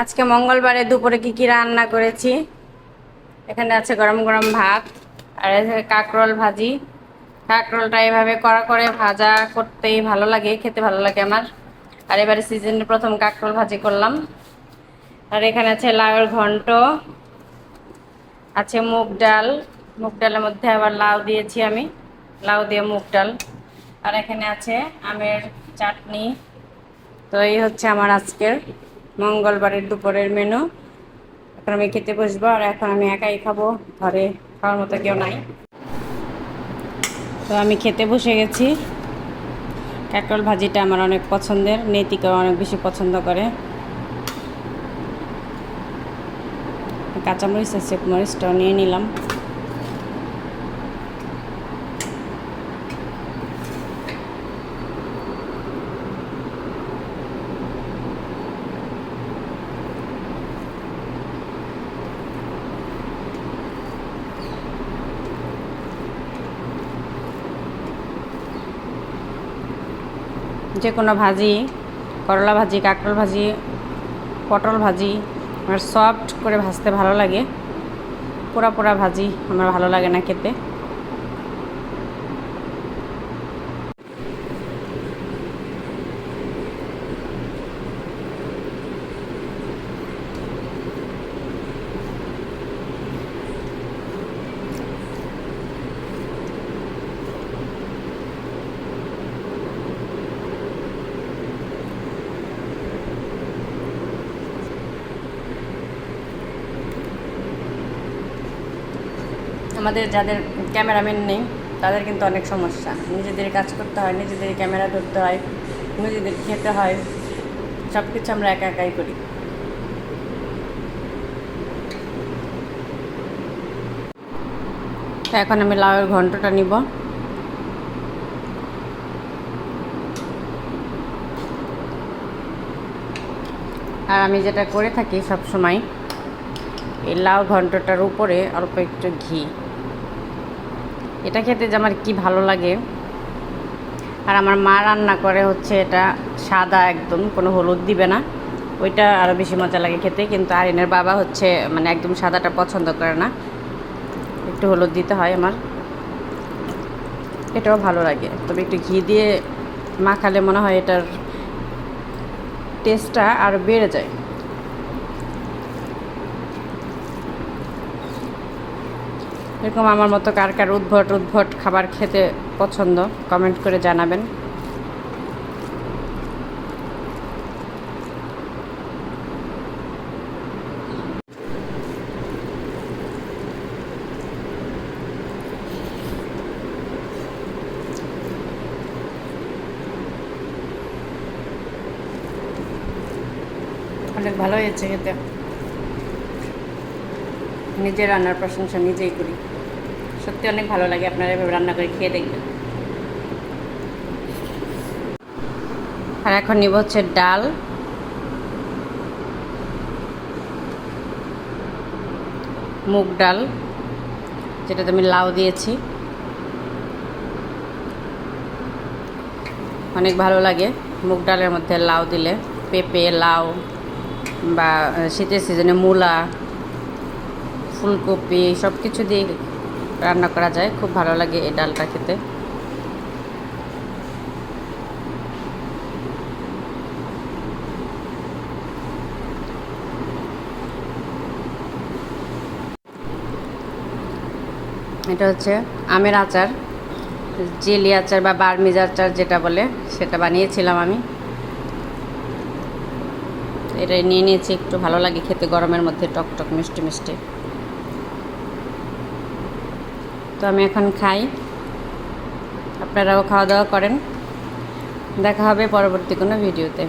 আজকে মঙ্গলবারে দুপুরে কি কি রান্না করেছি? এখানে আছে গরম গরম ভাত, আর কাঁকরোল ভাজি। কাঁকরোলটা এভাবে কড়া করে ভাজা করতেই ভালো লাগে, খেতে ভালো লাগে আমার। আর এবারে সিজনের প্রথম কাঁকরোল ভাজি করলাম। আর এখানে আছে লাউয়ের ঘন্ট, আছে মুগ ডাল। মুগ ডালের মধ্যে আবার লাউ দিয়েছি আমি, লাউ দিয়ে মুগ ডাল। আর এখানে আছে আমের চাটনি। তো এই হচ্ছে আমার আজকের মঙ্গলবারের দুপুরের মেনু এখন আমি খেতে বসবো আর এখন আমি একাই খাব। ঘরে খাওয়ার মতো কেউ নাই। তো আমি খেতে বসে গেছি। কাকরল ভাজিটা আমার অনেক পছন্দের। নেতিকেও অনেক বেশি পছন্দ করে। কাঁচামরিচ আছে মরিচটাও নিয়ে নিলাম। যে কোনো ভাজি, করলা ভাজি, কাঁকরোল ভাজি, পটল ভাজি, আমার সফট করে ভাজতে ভালো লাগে। পোড়া পোড়া ভাজি আমার ভালো লাগে না খেতে। আমাদের যাদের ক্যামেরাম্যান নেই, তাদের কিন্তু অনেক সমস্যা। নিজেদের কাজ করতে হয়, নিজেদের ক্যামেরা ধরতে হয়, নিজেদের খেতে হয় সব কিছু আমরা একা একাই করি। এখন আমি লাউয়ের ঘন্টটা নিব। আর আমি যেটা করে থাকি সব সময় এই লাউ ঘন্টটার উপরে অল্প একটু ঘি। এটা খেতে যে আমার কি ভালো লাগে। আর আমার মা রান্না করে হচ্ছে এটা সাদা একদম, কোনো হলুদ দিবে না। ওইটা আরও বেশি মজা লাগে খেতে, কিন্তু আরিনের বাবা হচ্ছে মানে একদম সাদাটা পছন্দ করে না। একটু হলুদ দিতে হয় আমার। এটাও ভালো লাগে। তবে একটু ঘি দিয়ে মাখালে মনে হয় এটার টেস্টটা আরও বেড়ে যায়। এরকম আমার মতো কার কার উদ্ভট উদ্ভট খাবার খেতে পছন্দ কমেন্ট করে জানাবেন। অনেক ভালো হয়েছে খেতে। নিজের রান্নার প্রশংসা নিজেই করি। সত্যি অনেক ভালো লাগে আপনারা এভাবে রান্না করে খেয়ে দেখবেন। আর এখন নিব হচ্ছে ডাল। মুগ ডাল, যেটাতে আমি লাউ দিয়েছি। অনেক ভালো লাগে মুগ ডালের মধ্যে লাউ দিলে। পেঁপে, লাউ বা শীতের সিজনে মূলা, ফুলকপি সব কিছু দিয়ে রান্না করা যায়, খুব ভালো লাগে এই ডালটা খেতে। এটা হচ্ছে আমের আচার, জেলি আচার বা বার্মিজ আচার যেটা বলে, সেটা বানিয়েছিলাম আমি। এটা নিয়ে নিয়েছি, একটু ভালো লাগে খেতে, গরমের মধ্যে টক টক মিষ্টি মিষ্টি। তো আমি এখন খাই। আপনারাও খাওয়া দাওয়া করেন। দেখা হবে পরবর্তী কোনো ভিডিওতে।